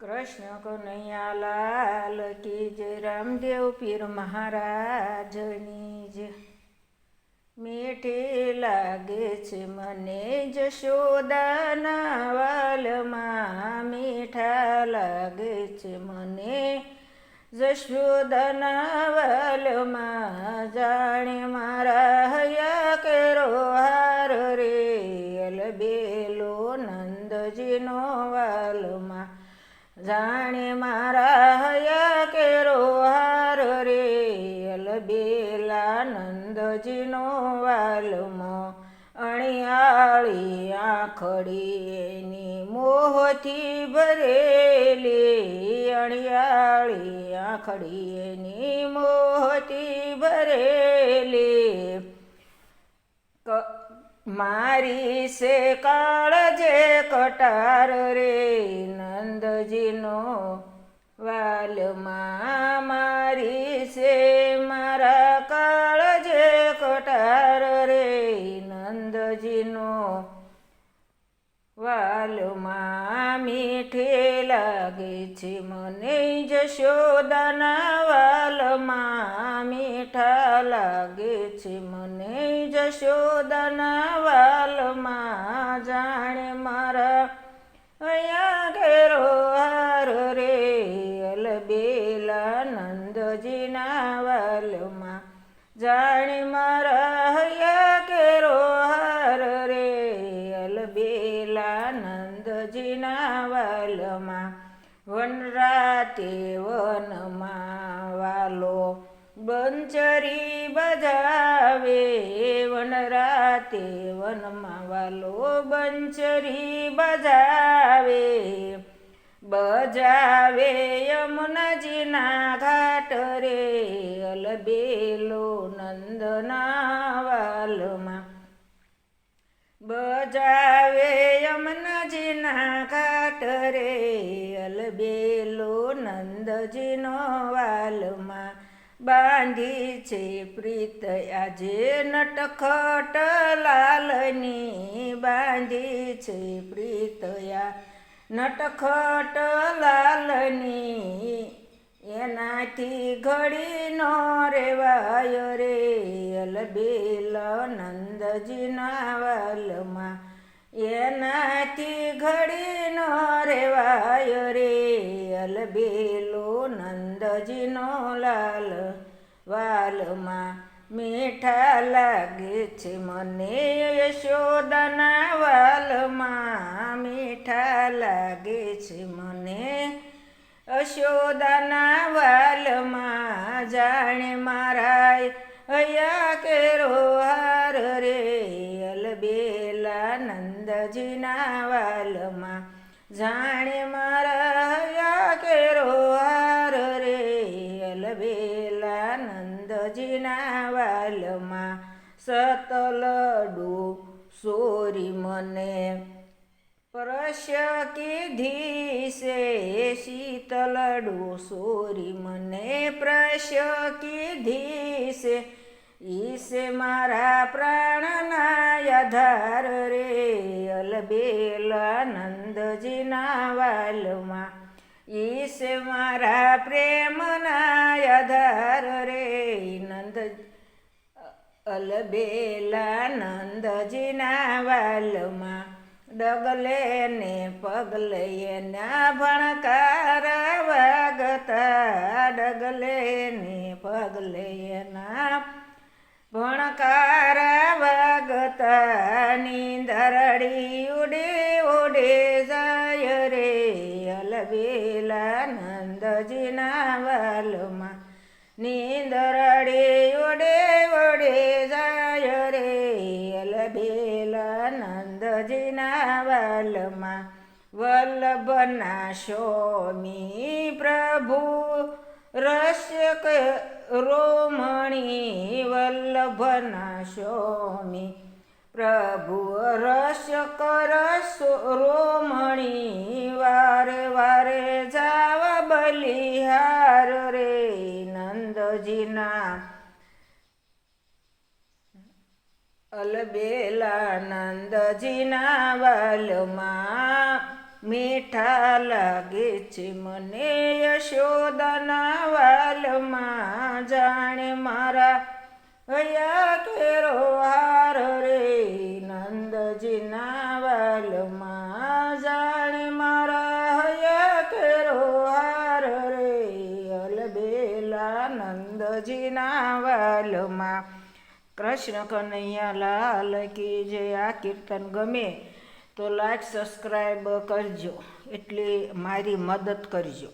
કૃષ્ણ કનૈયા લાલ કી જય, રામદેવ પીર મહારાજની જય. મીઠી લાગે છે મને જશોદાના વાલમાં. મીઠા લાગે છે મને જશોદાના વાલમાં. જાણે મારા જાણે મારા હયા કેરો હાર રે, અલબેલા નંદજીનો વાલમો અણિયાળી આખડી એની મોહથી ભરેલી, અણિયાળી આખડી એની મોહથી ભરેલી. મારી સે કાળજે કટાર રે, નંદજીનો વાલમાં મારી સે, મારા કાળજે કટાર રે, નંદજીનો વાલમાં મીઠે લાગે છે. મને જશોદાના વાલમાં મીઠા લાગે છે. મને જશોદના વાલમાં જાણે મારા અહીંયા ઘેરો હાર રે. અલબેલા નંદજીના વાલમાં જાણે મારા હૈયા કેરો હાર રે. અલબેલા નંદજીના વાલમાં વનરાતે વનમાં વાલો બંચરી બજાવે વનરાતે વનમાં વાલો બંચરી બજાવે. બજાવે યમુનાજીના ઘાટ રે, અલબેલો નંદના વાલમાં. બજાવે યમુનાજીના ઘાટ રે, અલબેલો નંદજીનો બાંધી છે પ્રીત આજે નટખટ લાલની બાંધી છે પ્રીતયા નટખટ લાલની એનાથી ઘડી નો રેવાય રે અલબેલ નંદજીના વાલમાં. એનાથી ઘડી નો રેવાય રે અલબેલો નંદજીનો લાલ વાલમાં મીઠા લાગે છે. મને યશોદાના વાલમાં મીઠા લાગે છે. મને અશોદાના વાલમાં જાણે મારા હૈયા કેરો નંદજીના વાલમાં સતલડુ સોરી મને. પ્રશ કીધી છે શીતલડુ સોરી મને. પ્રશ્ય કીધી છે મારા પ્રાણના આધાર રે અલબેલ નંદજીના વાલમાં. ઈસે મારા પ્રેમના આધાર નંદ અલબેલા નંદજીના વાલમાં ડગલે ને પગલે ના ભણકાર વાગતા ડગલે ને પગલે ના ભણકાર વાગતા નીંદરડી ઉડે ઉડે જાય રે અલબેલા નંદજીના વાલમાં નીંદરડે ઉડે ઉડે જાય રે, અલબેલા નંદજીના વાલમાં વલ્લભના સ્વામી પ્રભુ રસ્યક રોમણી વલ્લભના સ્વામી પ્રભુ રસ્યક રસ રોમણી અલબેલા નંદજીના વાલમાં મીઠા લાગે છે મને યશોદાના વાલમાં. જાણે મારા હૈયા કેરો હાર રે નંદજીના વાલમાં. જાણે મારા હૈયા કેરો હાર રે અલબેલાનંદજીના વાલમાં. કૃષ્ણ કનૈયા લાલ કી જે આ કીર્તન ગમે તો લાઈક સબસ્ક્રાઈબ કરજો. એટલે મારી મદદ કરજો.